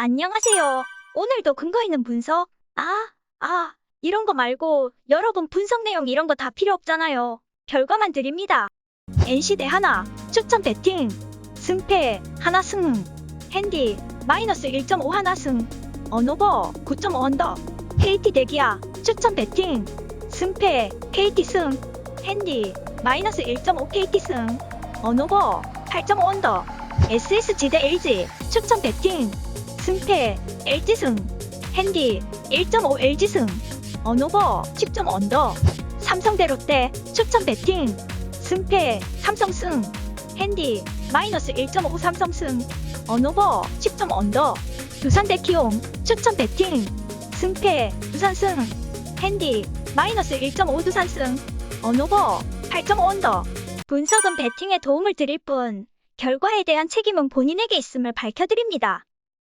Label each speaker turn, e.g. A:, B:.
A: 안녕하세요. 오늘도 근거 있는 분석? 아, 아, 이런 거 말고 여러분 분석 내용 이런 거 다 필요 없잖아요. 결과만 드립니다. NC 대 하나, 추천 배팅, 승패, 하나 승, 핸디, 마이너스 1.5 하나 승, 언오버, 9.5 언더, KT 대기야, 추천 배팅, 승패, KT 승, 핸디, 마이너스 1.5 KT 승, 언오버, 8.5 언더, SSG 대 LG, 추천 배팅, 승패, LG 승, 핸디, 1.5 LG 승, 언오버, 10.5 언더, 삼성 대 롯데, 추천 배팅, 승패, 삼성 승, 핸디, 마이너스 1.5 삼성 승, 언오버, 10점 언더, 두산 대 키움, 추천 배팅, 승패, 두산 승, 핸디, 마이너스 1.5 두산 승, 언오버, 8.5 언더. 분석은 배팅에 도움을 드릴 뿐, 결과에 대한 책임은 본인에게 있음을 밝혀드립니다.